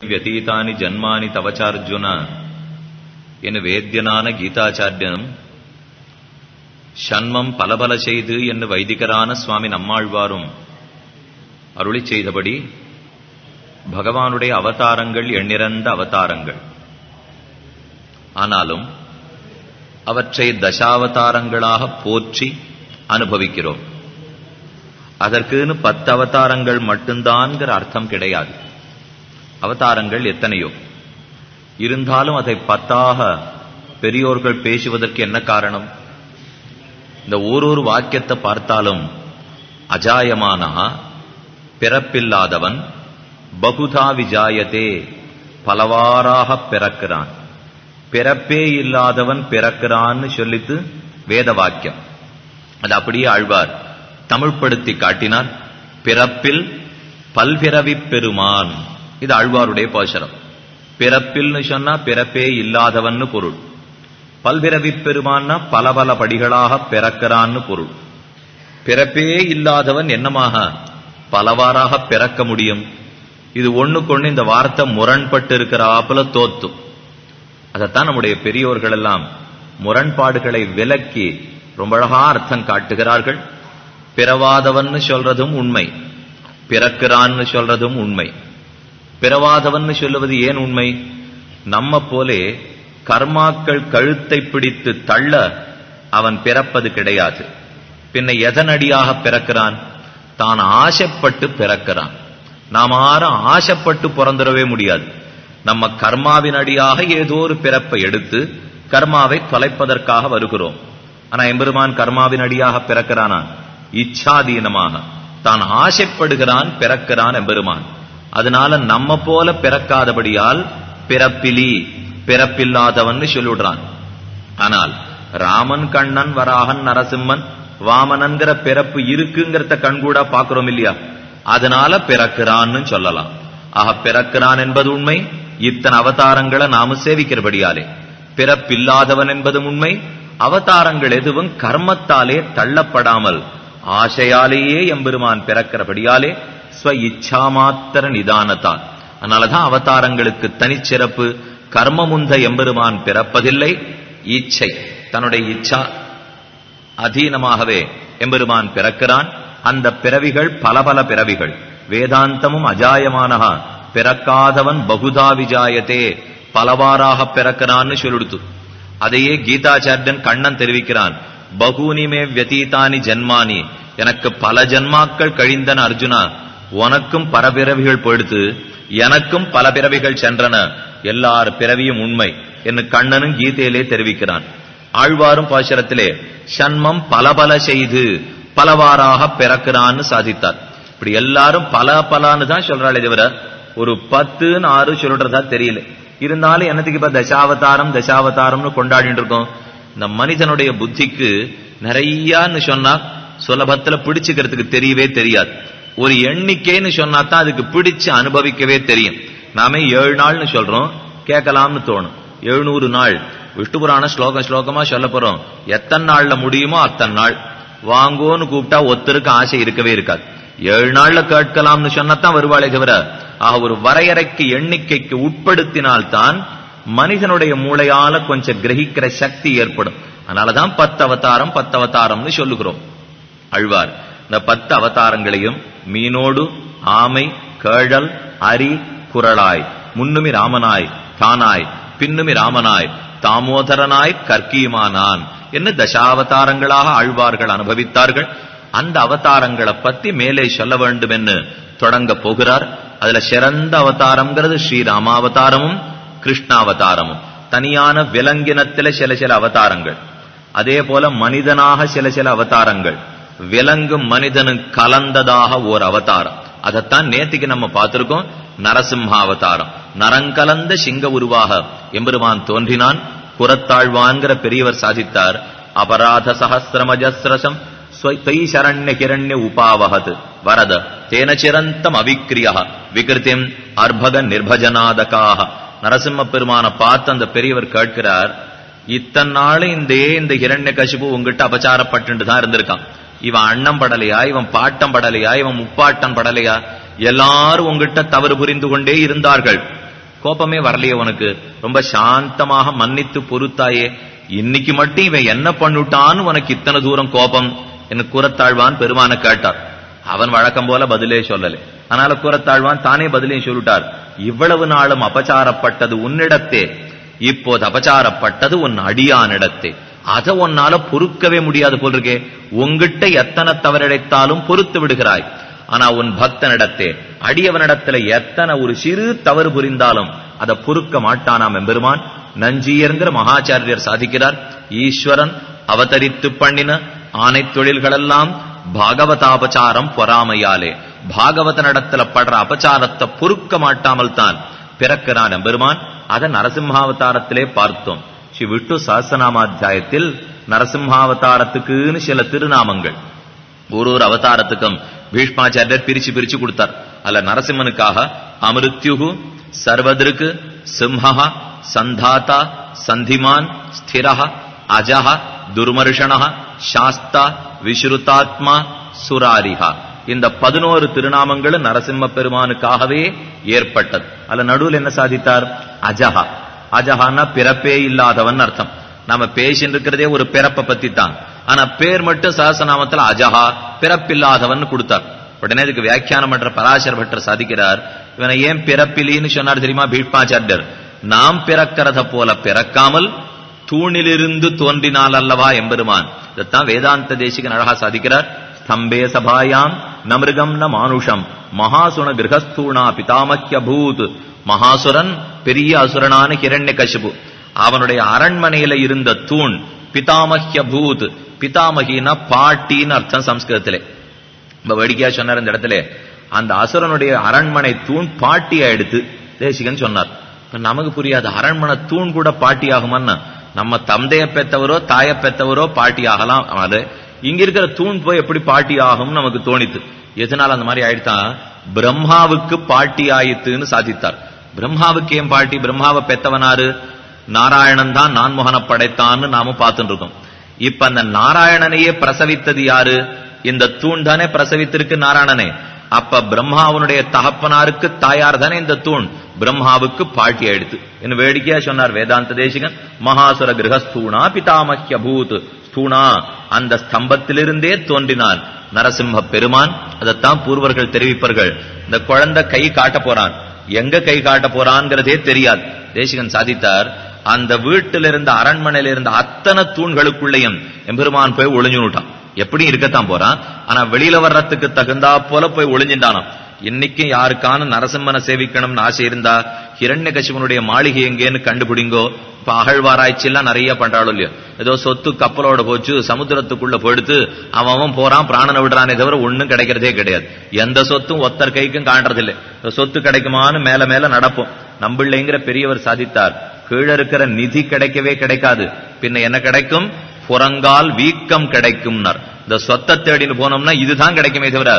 వ్యతీతాని జన్మాని తవచార్జున എന്ന് വേദ്യനാണ് ഗീതാചാര്യനും ஷண்மம் பலபல செய்து என்று வைதிகரான சுவாமி நம்மாழ்வாரும் அருளி செய்தபடி பகவானுடைய அவதாரங்கள் எண்ணிறந்த அவதாரங்கள் ஆனாலும் அவற்றை தசாவதாரங்களாக போற்றி அனுபவிக்கிறோம் அதற்குன்னு பத்து அவதாரங்கள் மட்டும்தான்கிற அர்த்தம் கிடையாது. அவதாரங்கள் எத்தனையோ? இருந்தாலும் அதை பத்தாக பெரியோர்கள் பேசுவதற்கு என்ன காரணம்? இந்த ஒரு வாக்கியத்தை பார்த்தாலும் அஜாயமானா பிறப்பில்லாதவன் பகுதா விஜாயத்தே பலவாறாக பிறக்கிறான். பிறப்பே இல்லாதவன் பிறக்கிறான்னு சொல்லித்து வேத வாக்கியம் அது அப்படியே ஆழ்வார் தமிழ்படுத்தி காட்டினார் பிறப்பில் பல்பிறவி பெருமான் இது அழ்வாருடைய பாசரம் பிறப்பில்னு சொன்னா பிறப்பே இல்லாதவன்னு பொருள். பல்பிறவி பெருமான்னா பல பல படிகளாக பிறக்கிறான்னு பொருள். பிறப்பே இல்லாதவன் என்னமாக? பலவாறாக பிறக்க முடியும். இது ஒண்ணுக்கொண்ணு இந்த வார்த்தை முரண்பட்டு இருக்கிறாப்புல தோத்தும். அதைத்தான் நம்முடைய பெரியோர்கள் எல்லாம் முரண்பாடுகளை விலக்கி ரொம்ப அழகா அர்த்தம் காட்டுகிறார்கள். பிறவாதவன்னு சொல்றதும் உண்மை. பிறக்கிறான்னு சொல்றதும் உண்மை. பிறவாதவன் சொல்லுவது ஏன் உண்மை? நம்ம போலே கர்மாக்கள் கழுத்தை பிடித்து தள்ள அவன் பிறப்பது கிடையாது. பின்ன எதனடியாக பிறக்கிறான்? தான் ஆசைப்பட்டு பிறக்கிறான். நாம் ஆறும் ஆசைப்பட்டு பிறந்துடவே முடியாது. நம்ம கர்மாவின் அடியாக ஏதோ ஒரு பிறப்பை எடுத்து கர்மாவை தொலைப்பதற்காக வருகிறோம். ஆனா எம்பெருமான் கர்மாவின் அடியாக பிறக்கிறானா? இச்சாதீனமாக. தான் ஆசைப்படுகிறான் பிறக்கிறான் எம்பெருமான். அதனால நம்ம போல பிறக்காதபடியால் பிறப்பிலி பிறப்பில்லாதவன் சொல்லுடுறான் ஆனால் ராமன் கண்ணன் வராகன் நரசிம்மன் வாமனன்கிற பிறப்பு இருக்குங்கிறத கண்கூடா பாக்குறோம் இல்லையா? அதனால பிறக்கிறான்னு சொல்லலாம். ஆக பிறக்கிறான் என்பது உண்மை. இத்தனை அவதாரங்களை நாம சேவிக்கிறபடியாலே. பிறப்பில்லாதவன் என்பதும் உண்மை. அவதாரங்கள் எதுவும் கர்மத்தாலே தள்ளப்படாமல் ஆசையாலேயே எம்பெருமான் பிறக்கிறபடியாலே ஸ்வ நிதானத்தால் அதனாலதான் அவதாரங்களுக்கு தனிச்சிறப்பு கர்மமுந்த எம்பெருமான் பிறப்பதில்லை இச்சை தன்னுடைய இச்சா அதீனமாகவே எம்பெருமான் பிறக்கிறான். அந்த பிறவிகள் பல பல பிறவிகள். வேதாந்தமும் அஜாயமானகா பிறக்காதவன் பகுதா விஜாயத்தே பலவாறாக பிறக்கிறான்னு சொல்லிடுத்து. அதையே கீதாச்சாரியன் கண்ணன் தெரிவிக்கிறான். பகூனிமே வியதீதானி ஜென்மானி எனக்கு பல ஜன்மாக்கள் கழிந்தன அர்ஜுனா உனக்கும் பல பிறவிகள் போயிடுத்து எனக்கும் பல பிறவிகள் சென்றன. எல்லார் பிறவியும் உண்மை என்று கண்ணனும் கீதையிலே தெரிவிக்கிறான். ஆழ்வாரும் பாசுரத்திலே சண்மம் பல பல செய்து பலவாறாக பிறக்கிறான்னு சாதித்தார். இப்படி எல்லாரும் பல பலான்னு தான் சொல்றாளே தவிர ஒரு பத்துன்னு ஆறு சொல்றதா தெரியல. இருந்தாலும் என்னத்துக்கு இப்ப தசாவதாரம் தசாவதாரம்னு கொண்டாடிட்டு இருக்கோம். இந்த மனிதனுடைய புத்திக்கு நிறையான்னு சொன்னா சுலபத்துல பிடிச்சுக்கிறதுக்கு தெரியவே தெரியாது. ஒரு எண்ணிக்கைன்னு சொன்னா தான் அதுக்கு பிடிச்சு அனுபவிக்கவே தெரியும். நாம ஏழு நாள்னு சொல்றோம். கேட்கலாம்னு தோணும். எழுநூறு நாள். விஷ்ணு புராண ஸ்லோகம் ஸ்லோகமா சொல்ல போறோம். எத்தனை நாள்ல முடியுமோ அத்தனை நாள். வாங்கோன்னு கூப்பிட்டா ஒத்தருக்கு ஆசை இருக்கவே இருக்காது. ஏழு நாள்ல கேட்கலாம்னு சொன்னத்தான் வருவாளே தவிர ஆக ஒரு வரையறைக்கு எண்ணிக்கைக்கு உட்படுத்தினால்தான் மனிதனுடைய மூளையால கொஞ்சம் கிரகிக்கிற சக்தி ஏற்படும். அதனாலதான் பத்து அவதாரம் பத்து அவதாரம்னு சொல்லுகிறோம். அழ்வார் இந்த பத்து அவதாரங்களையும் மீனோடு ஆமை கேழல் அரி குரளாய் முன்னுமி ராமனாய் தானாய் பின்னுமி ராமனாய் தாமோதரனாய் கற்கியுமானான் என்ன தசாவதாரங்களாக ஆழ்வார்கள் அனுபவித்தார்கள்? அந்த அவதாரங்களை பத்தி மேலே சொல்ல வேண்டும் என்று தொடங்க போகிறார். அதுல சிறந்த அவதாரம்ங்கிறது ஸ்ரீராமாவதாரமும் கிருஷ்ணாவதாரமும். தனியான விலங்கினத்தில சில சில அவதாரங்கள். அதே போல மனிதனாக சில சில அவதாரங்கள். விலங்கும் மனிதனும் கலந்ததாக ஓர் அவதாரம். அதைத்தான் நேத்திக்கு நம்ம பார்த்திருக்கோம் நரசிம்ஹாவதாரம். நரங்கலந்த சிங்க உருவாக எம்பெருமான் தோன்றினான். புறத்தாழ்வான்கிற பெரியவர் சாதித்தார். அபராத சகசிரமஜஸ்ரசம் தை சரண்ய கிரண்ய உபாவகத். வரத தேன சிரந்தம் அவிக்கிரியா விகிருத்திம் அர்பக நிர்பஜனாதகாக. நரசிம்ம பெருமான பார்த்து அந்த பெரியவர் கேட்கிறார் இத்தனை நாள் இந்த இந்த ஹிரண்ய கசிப்பு உங்ககிட்ட அபச்சாரப்பட்டு தான் இருந்திருக்கான். இவன் அண்ணம் படலையா இவன் பாட்டம் படலையா இவன் முப்பாட்டம் படலையா? எல்லாரும் உங்ககிட்ட தவறு புரிந்து கொண்டே இருந்தார்கள். கோபமே வரலையே உனக்கு. ரொம்ப சாந்தமாக மன்னித்து பொறுத்தாயே. இன்னைக்கு மட்டும் இவன் என்ன பண்ணுட்டான்னு உனக்கு இத்தனை தூரம் கோபம்? என்று குரத்தாழ்வான் பெருமான கேட்டார். அவன் வழக்கம் போல பதிலே சொல்லலை. அதனால குரத்தாழ்வான் தானே பதிலையும் சொல்லிட்டார். இவ்வளவு நாளும் அபச்சாரப்பட்டது உன்னிடத்தே. இப்போது அபச்சாரப்பட்டது உன் அடியானிடத்தே. அதை உன்னால பொறுக்கவே முடியாது போல் இருக்கே உங்கிட்ட எத்தனை தவறிழைத்தாலும் பொறுத்து விடுகிறாய். ஆனா உன் பக்தனிடத்தே அடியவனிடத்துல எத்தனை ஒரு சிறு தவறு புரிந்தாலும் அதை பொறுக்க மாட்டானாம் எம்பெருமான் நஞ்சியர்ங்கிற மகாச்சாரியர் சாதிக்கிறார். ஈஸ்வரன் அவதரித்து பண்ணின ஆணை தொழில்களெல்லாம் பாகவதாபச்சாரம் பொறாமையாலே. பாகவதனிடத்துல படுற அபச்சாரத்தை பொறுக்க மாட்டாமல் தான் பிறக்கிறான் எம்பெருமான் அதை நரசிம்ஹாவதாரத்திலே பார்த்தோம். விட்டு சாஸ்திரநாமாத்தியாயத்தில் நரசிம்ஹாவதாரத்துக்குன்னு சில திருநாமங்கள். ஒரு ஒரு அவதாரத்துக்கும் பீஷ்மாச்சாரியர் பிரிச்சு பிரிச்சு கொடுத்தார். அல்ல நரசிம்மனுக்காக அமிருத்யுகு சர்வதிருக்கு சிம்ஹா சந்தாதா சந்திமான் ஸ்திரஹ அஜஹ துர்மர்ஷணஹ சாஸ்தா விஸ்ருதாத்மா சுராரிஹா. இந்த பதினோரு திருநாமங்களும் நரசிம்ம பெருமானுக்காகவே ஏற்பட்டது. அல்ல நடுவில் என்ன சாதித்தார்? அஜஹா. அஜஹான்னா பிறப்பே இல்லாதவன் அர்த்தம். நம்ம பேசிட்டு இருக்கிறதே ஒரு பிறப்பை பத்தி தான் ஆனா பேர் மட்டும் சஹசநாமத்துல அஜஹா பிறப்பில்லாதவன் கொடுத்தார். உடனே இதுக்கு வியாக்கியானம் பண்ற பராசர் பட்டர் சாதிக்கிறார். இவனை ஏன் பிறப்பிலின்னு சொன்னார் தெரியுமா? பீஷ்மாச்சாரியர். நாம் பிறக்கிறத போல பிறக்காமல் தூணிலிருந்து தோன்றினால் அல்லவா எம்பெருமான். இதைத்தான் வேதாந்த தேசிகன் அழகா சாதிக்கிறார். ஸ்தம்பே சபாயாம் ந மிருகம் ந மானுஷம். மகாசுன கிரகஸ்தூணா பிதாமக்கிய பூத் மகாசுரன் பெரிய அசுரனான ஹிரண்ய கசிபு அவனுடைய அரண்மனையில இருந்த தூண் பிதாமஹ்ய பூத் பிதாமகினா பாட்டின்னு அர்த்தம் சம்ஸ்கிருதத்திலே. இப்ப வேடிக்கையா சொன்னார் இந்த இடத்துல. அந்த அசுரனுடைய அரண்மனை தூண் பாட்டியா எடுத்து தேசிகன் சொன்னார். நமக்கு புரியாது அரண்மனை தூண் கூட பாட்டி ஆகுமான்னா நம்ம தந்தைய பெத்தவரோ தாய பெத்தவரோ பாட்டி ஆகலாம் அது இங்க இருக்கிற தூண் போய் எப்படி பாட்டி ஆகும்னு நமக்கு தோணித்து. எதனால அந்த மாதிரி ஆயிடுத்தான் பிரம்மாவுக்கு பாட்டி ஆயித்துன்னு சாதித்தார். பிரம்மாவுக்கு ஏன் பாட்டி? பிரம்மாவை பெத்தவனாரு நாராயணன் தான் நான்முகனை படைத்தான்னு நாம பார்த்துட்டு இருக்கோம் இப்ப அந்த நாராயணனையே பிரசவித்தது யாரு? இந்த தூண் தானே பிரசவித்திருக்கு நாராயணனே. அப்ப பிரம்மாவனுடைய தகப்பனாருக்கு தாயார் தானே இந்த தூண்? பிரம்மாவுக்கு பாட்டி ஆயிடுத்து. என்ன வேடிக்கையா சொன்னார் வேதாந்த தேசிகன்? மகாசுர கிரகஸ்தூணா பிதாமஹ்ய பூத். ஸ்தூணா அந்த ஸ்தம்பத்திலிருந்தே தோன்றினான். நரசிம்ம பெருமான் அதைத்தான் பூர்வர்கள் தெரிவிப்பார்கள். இந்த குழந்தை கை காட்ட போறான். எங்க கை காட்ட போறான்ங்கிறதே தெரியாது. தேசிகன் சாதித்தார். அந்த வீட்டில இருந்த அரண்மனையில இருந்த அத்தனை தூண்களுக்குள்ளேயும் எம்பெருமான் போய் ஒளிஞ்சுட்டான் எப்படி இருக்கத்தான் போறான். ஆனா வெளியில வர்றதுக்கு தகுந்தா போல போய் ஒளிஞ்சின்றானாம். இன்னைக்கும் யாருக்கான நரசிம்மனை சேவிக்கணும்னு ஆசை இருந்தா ஹிரண்ய கசிவனுடைய மாளிகை எங்கேன்னு கண்டுபிடிங்கோ. இப்ப அகழ்வாராய்ச்சி எல்லாம் நிறைய பண்றாளோ இல்லையோ. ஏதோ சொத்து கப்பலோட போச்சு சமுத்திரத்துக்குள்ள போயிடுத்து அவன் அவன் போறான் பிராணனை விடுறானே தவிர ஒண்ணும் கிடைக்கிறதே கிடையாது. எந்த சொத்தும் ஒத்தர் கைக்கும் காண்றதில்லை. சொத்து கிடைக்குமான்னு மேல மேல நடப்போம். நம்பிள்ளைங்கிற பெரியவர் சாதித்தார். கீழே இருக்கிற நிதி கிடைக்கவே கிடைக்காது. பின்ன என்ன கிடைக்கும்? புறங்கால் வீக்கம் கிடைக்கும்னார். இந்த சொத்தை தேடின்னு போனோம்னா இதுதான் கிடைக்குமே தவிர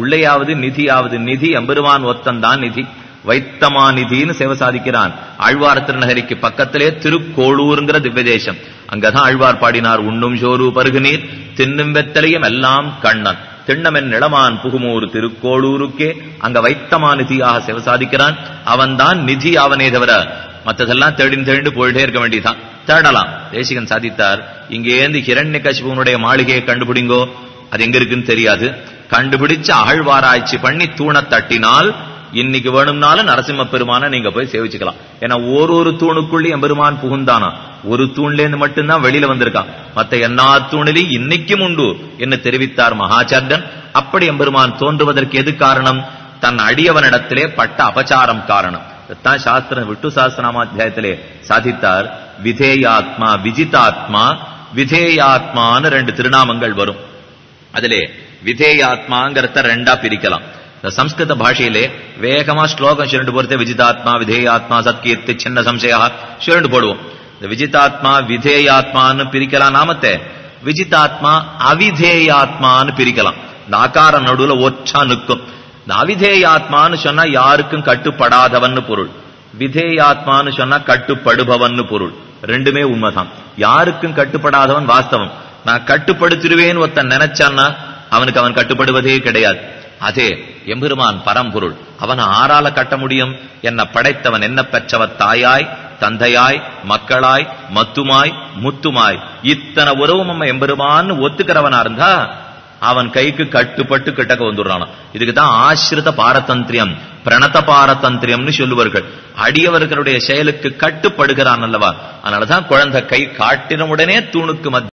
உள்ளேயாவது நிதியாவது நிதி எம்பெருமான் ஒத்தந்தான் நிதி. வைத்தமா நிதின்னு சேவை சாதிக்கிறான். ஆழ்வார் திருநகரிக்கு பக்கத்திலே திருக்கோளூருங்கிற திவ்ய தேசம் அங்கதான் ஆழ்வார் பாடினார் உண்ணும் சோறு பருகு நீர் தின்னும் வெத்தலையும் எல்லாம் கண்ணன். திண்ணமென் நிலமான் புகுமூர் திருக்கோளூருக்கே அங்க வைத்தமா நிதியாக சேவை சாதிக்கிறான். அவன்தான் நிதி அவனே தவிர மத்ததெல்லாம் தேடின்னு தேடிண்டு போயிட்டே இருக்க வேண்டியதான் தேடலாம். தேசிகன் சாதித்தார். இங்கேருந்து ஹிரண்ய கசிபுனுடைய மாளிகையை கண்டுபிடிங்கோ. அது எங்க இருக்குன்னு தெரியாது. கண்டுபிடிச்சு அகழ்வாராய்ச்சி பண்ணி தூணை தட்டினால் இன்னைக்கு வேணும்னாலும் நரசிம்ம பெருமான நீங்க போய் சேவிச்சுக்கலாம். ஏன்னா ஒரு ஒரு தூணுக்குள்ளே எம்பெருமான் புகுந்தானா? ஒரு தூண்ல இருந்து மட்டும்தான் வெளியில வந்திருக்கான். மத்த எல்லா தூணிலையும் இன்னைக்கும் உண்டு என்று தெரிவித்தார் மகாச்சாரியன் அப்படி எம்பெருமான் தோன்றுவதற்கு எது காரணம்? தன் அடியவனிடத்திலே பட்ட அபச்சாரம் காரணம். தான் சாஸ்திரம் விட்டு சாஸ்திரநாமாத்தியாயத்திலே சாதித்தார். விதேயாத்மா விஜிதாத்மா விதேயாத்மான்னு ரெண்டு திருநாமங்கள் வரும். அதிலே விதேயாத்மாங்கிறத ரெண்டா பிரிக்கலாம். இந்த சம்ஸ்கிருத பாஷையிலே வேகமா ஸ்லோகம் சுரண்டு போறதே விஜிதாத்மா விதேயாத்மா சத்கீர்த்தி சின்ன சம்சயா சுரண்டு போடுவோம். இந்த விஜிதாத்மா விதேயாத்மான்னு பிரிக்கலாம் நாமத்தை. விஜிதாத்மா அவிதேயாத்மான்னு பிரிக்கலாம். இந்த ஆக்கார நடுவுல ஒற்றா நிற்கும். இந்த அவிதேயாத்மான்னு சொன்னா யாருக்கும் கட்டுப்படாதவன்னு பொருள். விதேயாத்மான்னு சொன்னா கட்டுப்படுபவன்னு பொருள். ரெண்டுமே உண்மைதான். யாருக்கும் கட்டுப்படாதவன் வாஸ்தவம். நான் கட்டுப்படுத்திடுவேன் ஒருத்தன் நினைச்சான்னா அவனுக்கு அவன் கட்டுப்படுவதே கிடையாது. அதே எம்பெருமான் பரம்பொருள். அவன் ஆறால கட்ட முடியும்? என்ன படைத்தவன் என்ன பெற்றவர்? தாயாய் தந்தையாய் மக்களாய் மத்துமாய் முத்துமாய். இத்தனை உறவும் நம்ம எம்பெருமான்னு ஒத்துக்கிறவனா இருந்தா அவன் கைக்கு கட்டுப்பட்டு கிட்டக்க வந்துடுறான். இதுக்கு தான் ஆசிரித பாரதந்திரியம் பிரணத பாரதந்திரியம்னு சொல்லுவார்கள். அடியவர்களுடைய செயலுக்கு கட்டுப்படுகிறான் அல்லவா? அதனாலதான் குழந்தை கை காட்டின உடனே தூணுக்கு மத்திய